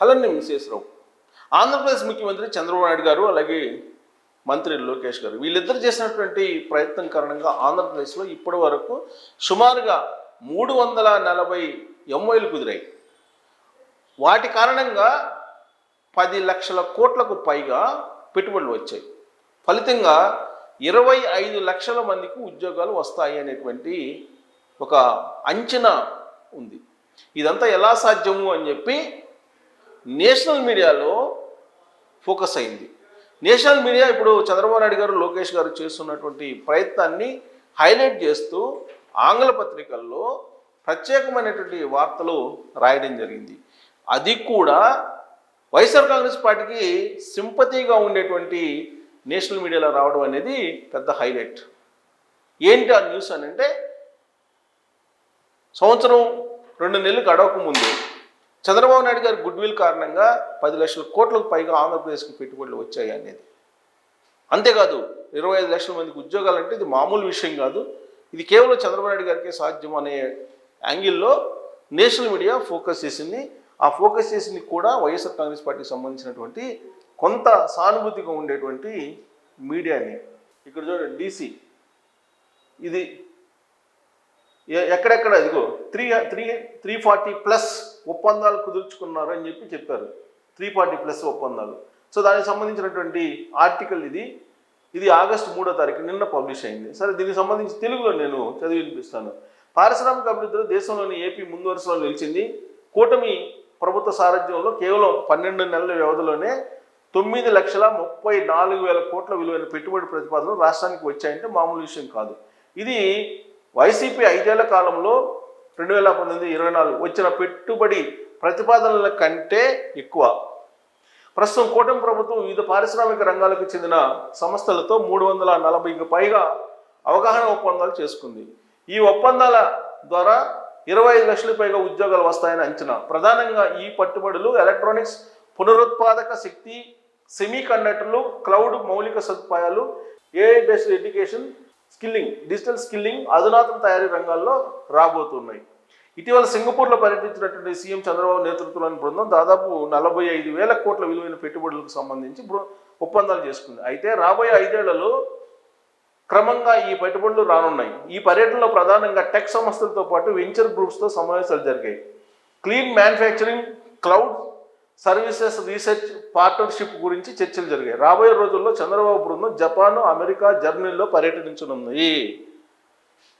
Hello నేను ఆంధ్రప్రదేశ్ ముఖ్యమంత్రి చంద్రబాబు నాయుడు గారు అలాగే మంత్రి లోకేష్ గారు వీళ్ళిద్దరు చేసినటువంటి ప్రయత్నం కారణంగా ఆంధ్రప్రదేశ్లో ఇప్పటి వరకు సుమారుగా మూడు వందల నలభై ఎంఓలు కుదిరాయి. వాటి కారణంగా పది లక్షల కోట్లకు పైగా పెట్టుబడులు వచ్చాయి. ఫలితంగా ఇరవై ఐదు లక్షల మందికి ఉద్యోగాలు వస్తాయి అనేటువంటి ఒక అంచనా ఉంది. ఇదంతా ఎలా సాధ్యము అని చెప్పి నేషనల్ మీడియాలో ఫోకస్ అయింది. నేషనల్ మీడియా ఇప్పుడు చంద్రబాబు నాయుడు గారు లోకేష్ గారు చేస్తున్నటువంటి ప్రయత్నాన్ని హైలైట్ చేస్తూ ఆంగ్ల పత్రికల్లో ప్రత్యేకమైనటువంటి వార్తలు రాయడం జరిగింది. అది కూడా వైఎస్ఆర్ కాంగ్రెస్ పార్టీకి సింపతిగా ఉండేటువంటి నేషనల్ మీడియాలో రావడం అనేది పెద్ద హైలైట్. ఏంటి ఆ న్యూస్ అని అంటే సంవత్సరం రెండు నెలలు గడవక ముందు చంద్రబాబు నాయుడు గారి గుడ్ విల్ కారణంగా పది లక్షల కోట్లకు పైగా ఆంధ్రప్రదేశ్కి పెట్టుబడులు వచ్చాయి అనేది. అంతేకాదు ఇరవై ఐదు లక్షల మందికి ఉద్యోగాలు అంటే ఇది మామూలు విషయం కాదు. ఇది కేవలం చంద్రబాబు నాయుడు గారికే సాధ్యం అనే యాంగిల్లో నేషనల్ మీడియా ఫోకస్ చేసింది. ఆ ఫోకస్ చేసింది కూడా వైఎస్ఆర్ కాంగ్రెస్ పార్టీకి సంబంధించినటువంటి కొంత సానుభూతిగా ఉండేటువంటి మీడియాని ఇక్కడ చూడండి డీసీ ఇది ఎక్కడెక్కడ? ఇదిగో three three three forty plus ఒప్పందాలు కుదుర్చుకున్నారు అని చెప్పి చెప్పారు. త్రీ ఫార్టీ ప్లస్ ఒప్పందాలు. సో దానికి సంబంధించినటువంటి ఆర్టికల్ ఇది. ఇది ఆగస్టు మూడో తారీఖు నిన్న పబ్లిష్ అయింది. సరే దీనికి సంబంధించి తెలుగులో నేను చదివి వినిపిస్తాను. పారిశ్రామిక అభివృద్ధిలో దేశంలోని ఏపీ ముందు వరుసలో నిలిచింది. కూటమి ప్రభుత్వ సారథ్యంలో కేవలం పన్నెండు నెలల వ్యవధిలోనే తొమ్మిది లక్షల ముప్పై నాలుగు వేల కోట్ల విలువైన పెట్టుబడి ప్రతిపాదనలు రాష్ట్రానికి వచ్చాయంటే మామూలు విషయం కాదు. ఇది వైసీపీ ఐదేళ్ళ కాలంలో రెండు వేల పంతొమ్మిది ఇరవై నాలుగు వచ్చిన పెట్టుబడి ప్రతిపాదనల కంటే ఎక్కువ. ప్రస్తుతం కూటమి ప్రభుత్వం వివిధ పారిశ్రామిక రంగాలకు చెందిన సంస్థలతో మూడు వందల నలభైకి పైగా అవగాహన ఒప్పందాలు చేసుకుంది. ఈ ఒప్పందాల ద్వారా ఇరవై ఐదు లక్షల పైగా ఉద్యోగాలు వస్తాయని అంచనా. ప్రధానంగా ఈ పట్టుబడులు ఎలక్ట్రానిక్స్ పునరుత్పాదక శక్తి సెమీ కండక్టర్లు క్లౌడ్ మౌలిక సదుపాయాలు AI based education skilling digital skilling అధునాతన తయారీ రంగాల్లో రాబోతున్నాయి. ఇటీవల సింగపూర్లో పర్యటించినటువంటి సీఎం చంద్రబాబు నేతృత్వంలోని బృందం దాదాపు నలభై ఐదు వేల కోట్ల విలువైన పెట్టుబడులకు సంబంధించి ఒప్పందాలు చేసుకుంది. అయితే రాబోయే ఐదేళ్ళలో క్రమంగా ఈ పెట్టుబడులు రానున్నాయి. ఈ పర్యటనలో ప్రధానంగా టెక్ సంస్థలతో పాటు వెంచర్ గ్రూప్స్తో సమావేశాలు జరిగాయి. Clean manufacturing cloud services research partnership గురించి చర్చలు జరిగాయి. రాబోయే రోజుల్లో చంద్రబాబు బృందం జపాన్ అమెరికా జర్మనీలో పర్యటించనుంది.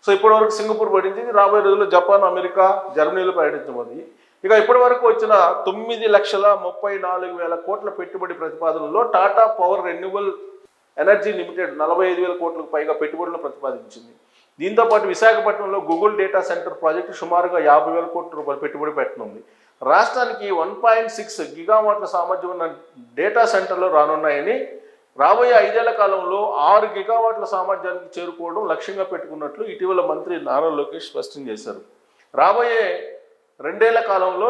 సో ఇప్పటివరకు సింగపూర్ పర్యటించింది రాబోయే రోజుల్లో జపాన్ అమెరికా జర్మనీలో పర్యటించబోతుంది ఇక ఇప్పటి వరకు వచ్చిన తొమ్మిది లక్షల ముప్పై నాలుగు వేల కోట్ల పెట్టుబడి ప్రతిపాదనలో Tata power renewal energy limited నలభై ఐదు వేల కోట్లకు పైగా పెట్టుబడులను ప్రతిపాదించింది. దీంతో పాటు విశాఖపట్నంలో గూగుల్ డేటా సెంటర్ ప్రాజెక్టు సుమారుగా యాభై వేల కోట్ల రూపాయలు పెట్టుబడి పెట్టనుంది. రాష్ట్రానికి వన్ పాయింట్ సిక్స్ గిగావాట్ల సామర్థ్యం ఉన్న డేటా సెంటర్లు రానున్నాయని రాబోయే ఐదేళ్ళ కాలంలో ఆరు గిగావాట్ల సామర్థ్యానికి చేరుకోవడం లక్ష్యంగా పెట్టుకున్నట్లు ఇటీవల మంత్రి నారా లోకేష్ స్పష్టం చేశారు. రాబోయే రెండేళ్ళ కాలంలో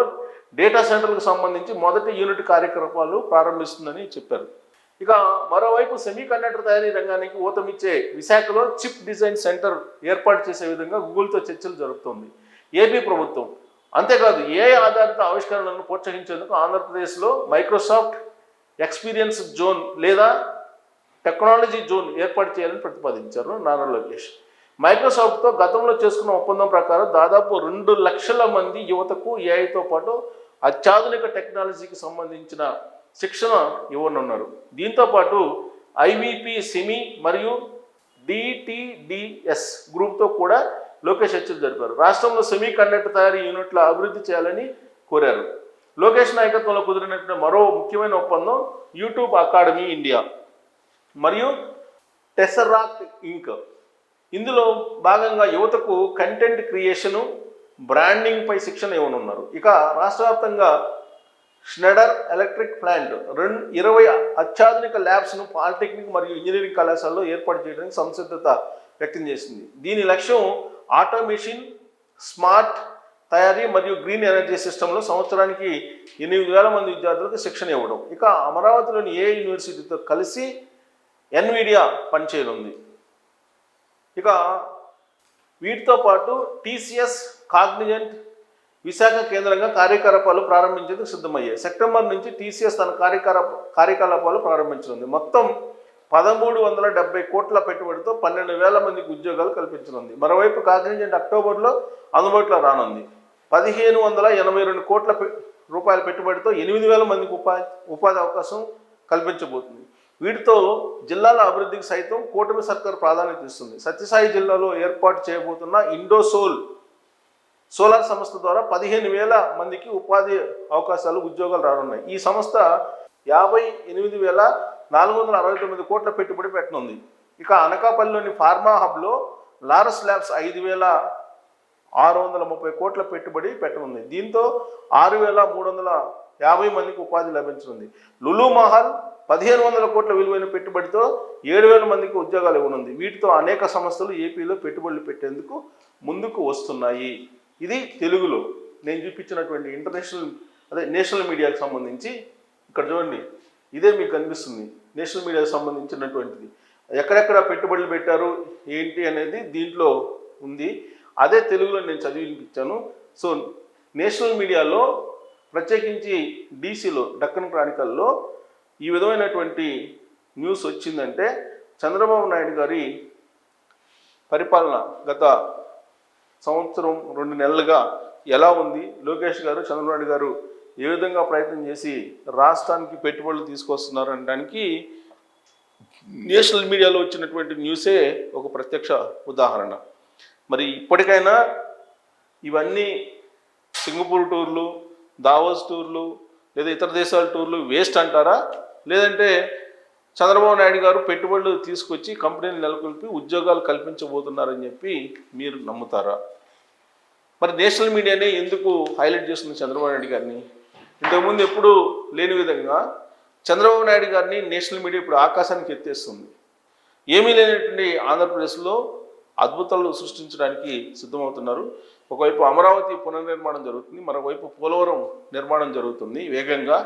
డేటా సెంటర్లకు సంబంధించి మొదటి యూనిట్ కార్యకలాపాలు ప్రారంభిస్తుందని చెప్పారు. ఇక మరోవైపు సెమీకండక్టర్ తయారీ రంగానికి ఊతమిచ్చే విశాఖలో చిప్ డిజైన్ సెంటర్ ఏర్పాటు చేసే విధంగా గూగుల్తో చర్చలు జరుపుతోంది. ఏపీ ప్రభుత్వం అంతేకాదు ఏ ఆధారిత ఆవిష్కరణలను ప్రోత్సహించేందుకు ఆంధ్రప్రదేశ్లో మైక్రోసాఫ్ట్ ఎక్స్పీరియన్స్ జోన్ లేదా టెక్నాలజీ జోన్ ఏర్పాటు చేయాలని ప్రతిపాదించారు నారా లోకేష్. మైక్రోసాఫ్ట్తో గతంలో చేసుకున్న ఒప్పందం ప్రకారం దాదాపు రెండు లక్షల మంది యువతకు ఏఐతో పాటు అత్యాధునిక టెక్నాలజీకి సంబంధించిన శిక్షణ ఇవ్వనున్నారు. దీంతో పాటు ఐవిపి సిమి మరియు డిటిడిఎస్ గ్రూప్తో కూడా లోకేష్ చర్చలు జరిపారు. రాష్ట్రంలో సెమీ కండక్టర్ తయారీ యూనిట్ల అభివృద్ధి చేయాలని కోరారు. లోకేష్ నాయకత్వంలో కుదిరినటువంటి మరో ముఖ్యమైన ఒప్పందం యూట్యూబ్ అకాడమీ ఇండియా మరియు టెసరాక్ట్ ఇంక్. ఇందులో భాగంగా యువతకు కంటెంట్ క్రియేషను బ్రాండింగ్పై శిక్షణ ఇవ్వనున్నారు. ఇక రాష్ట్ర వ్యాప్తంగా స్నెడర్ ఎలక్ట్రిక్ ప్లాంట్ రెండు ఇరవై అత్యాధునిక ల్యాబ్స్ను పాలిటెక్నిక్ మరియు ఇంజనీరింగ్ కళాశాలలో ఏర్పాటు చేయడానికి సంసిద్ధత వ్యక్తం చేసింది. దీని లక్ష్యం ఆటో మిషన్ స్మార్ట్ తయారీ మరియు గ్రీన్ ఎనర్జీ సిస్టంలో సంవత్సరానికి ఎనిమిది వేల మంది విద్యార్థులకు శిక్షణ ఇవ్వడం. ఇక అమరావతిలోని ఏ యూనివర్సిటీతో కలిసి ఎన్విడియా పనిచేయనుంది. ఇక వీటితో పాటు టీసీఎస్ కాగ్నిజెంట్ విశాఖ కేంద్రంగా కార్యకలాపాలు ప్రారంభించేందుకు సిద్ధమయ్యాయి. సెప్టెంబర్ నుంచి టీసీఎస్ తన కార్యకలాప కార్యకలాపాలు ప్రారంభించనుంది. మొత్తం పదమూడు వందల డెబ్బై కోట్ల పెట్టుబడితో పన్నెండు వేల మందికి ఉద్యోగాలు కల్పించనుంది. మరోవైపు కాగ్నిజెంట్ అక్టోబర్లో అందుబాటులో రానుంది. పదిహేను వందల ఎనభై రెండు కోట్ల రూపాయల పెట్టుబడితో ఎనిమిది వేల మందికి ఉపాధి ఉపాధి అవకాశం కల్పించబోతుంది. వీటితో జిల్లాల అభివృద్ధికి సైతం కూటమి సర్కార్ ప్రాధాన్యత ఇస్తుంది. సత్యసాయి జిల్లాలో ఏర్పాటు చేయబోతున్న ఇండోసోల్ సోలార్ సంస్థ ద్వారా పదిహేను వేల మందికి ఉపాధి అవకాశాలు ఉద్యోగాలు రానున్నాయి. ఈ సంస్థ యాభై ఎనిమిది వేల నాలుగు వందల అరవై తొమ్మిది కోట్ల పెట్టుబడి పెట్టనుంది. ఇక అనకాపల్లిలోని ఫార్మా హబ్లో లారస్ ల్యాబ్స్ ఐదు వేల ఆరు వందల ముప్పై కోట్ల పెట్టుబడి పెట్టనుంది. దీంతో ఆరు వేల మూడు వందల యాభై మందికి ఉపాధి లభించనుంది. లులు మహల్ పదిహేను వందల కోట్ల విలువైన పెట్టుబడితో ఏడు వేల మందికి ఉద్యోగాలు ఇవ్వనుంది. వీటితో అనేక సంస్థలు ఏపీలో పెట్టుబడులు పెట్టేందుకు ముందుకు వస్తున్నాయి. ఇది తెలుగులో నేను చూపించినటువంటి ఇంటర్నేషనల్ అదే నేషనల్ మీడియాకి సంబంధించి. ఇక్కడ చూడండి. ఇదే మీకు కనిపిస్తుంది నేషనల్ మీడియాకి సంబంధించినటువంటిది. ఎక్కడెక్కడ పెట్టుబడులు పెట్టారు ఏంటి అనేది దీంట్లో ఉంది. అదే తెలుగులో నేను చదివిపించాను. సో నేషనల్ మీడియాలో ప్రత్యేకించి డీసీలో డక్కన్ క్రానికల్లో ఈ విధమైనటువంటి న్యూస్ వచ్చిందంటే చంద్రబాబు నాయుడు గారి పరిపాలన గత సంవత్సరం రెండు నెలలుగా ఎలా ఉంది? లోకేష్ గారు చంద్రబాబు నాయుడు గారు ఏ విధంగా ప్రయత్నం చేసి రాష్ట్రానికి పెట్టుబడులు తీసుకొస్తున్నారు అనడానికి నేషనల్ మీడియాలో వచ్చినటువంటి న్యూసే ఒక ప్రత్యక్ష ఉదాహరణ. మరి ఇప్పటికైనా ఇవన్నీ సింగపూర్ టూర్లు దావోస్ టూర్లు లేదా ఇతర దేశాల టూర్లు వేస్ట్ అంటారా? లేదంటే చంద్రబాబు నాయుడు గారు పెట్టుబడులు తీసుకొచ్చి కంపెనీలు నెలకొల్పి ఉద్యోగాలు కల్పించబోతున్నారని చెప్పి మీరు నమ్ముతారా? మరి నేషనల్ మీడియానే ఎందుకు హైలైట్ చేస్తుంది చంద్రబాబు నాయుడు గారిని? ఇంతకుముందు ఎప్పుడు లేని విధంగా చంద్రబాబు నాయుడు గారిని నేషనల్ మీడియా ఇప్పుడు ఆకాశానికి ఎత్తేస్తుంది. ఏమీ లేనటువంటి ఆంధ్రప్రదేశ్లో అద్భుతాలు సృష్టించడానికి సిద్ధమవుతున్నారు. ఒకవైపు అమరావతి పునర్నిర్మాణం జరుగుతుంది మరోవైపు పోలవరం నిర్మాణం జరుగుతుంది వేగంగా.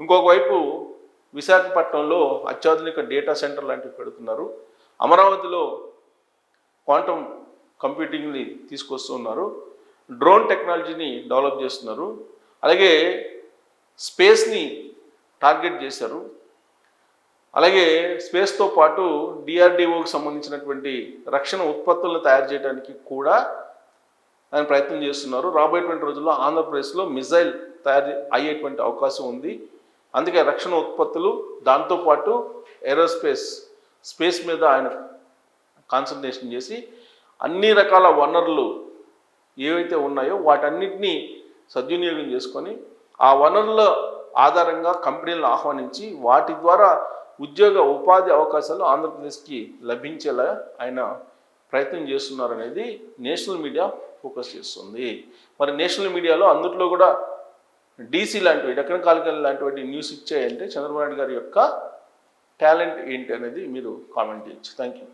ఇంకొక వైపు విశాఖపట్నంలో అత్యాధునిక డేటా సెంటర్ లాంటివి పెడుతున్నారు. అమరావతిలో క్వాంటమ్ కంప్యూటింగ్ని తీసుకొస్తున్నారు. డ్రోన్ టెక్నాలజీని డెవలప్ చేస్తున్నారు. అలాగే స్పేస్ని టార్గెట్ చేశారు. అలాగే స్పేస్తో పాటు డిఆర్డిఓకి సంబంధించినటువంటి రక్షణ ఉత్పత్తులను తయారు చేయడానికి కూడా ఆయన ప్రయత్నం చేస్తున్నారు. రాబోయేటువంటి రోజుల్లో ఆంధ్రప్రదేశ్లో మిజైల్ తయారు అయ్యేటువంటి అవకాశం ఉంది. అందుకే రక్షణ ఉత్పత్తులు దాంతోపాటు ఏరోస్పేస్ స్పేస్ మీద ఆయన కాన్సన్ట్రేషన్ చేసి అన్ని రకాల వనరులు ఏవైతే ఉన్నాయో వాటన్నిటినీ సద్వినియోగం చేసుకొని ఆ వనరుల ఆధారంగా కంపెనీలను ఆహ్వానించి వాటి ద్వారా ఉద్యోగ ఉపాధి అవకాశాలు ఆంధ్రప్రదేశ్కి లభించేలా ఆయన ప్రయత్నం చేస్తున్నారనేది నేషనల్ మీడియా ఫోకస్ చేస్తుంది. మరి నేషనల్ మీడియాలో అందుట్లో కూడా డీసీ లాంటివి డక్కన్ కాలికల్ లాంటివి న్యూస్ ఇచ్చాయంటే చంద్రబాబు నాయుడు గారి యొక్క టాలెంట్ ఏంటి అనేది మీరు కామెంట్ చేయొచ్చు. Thank you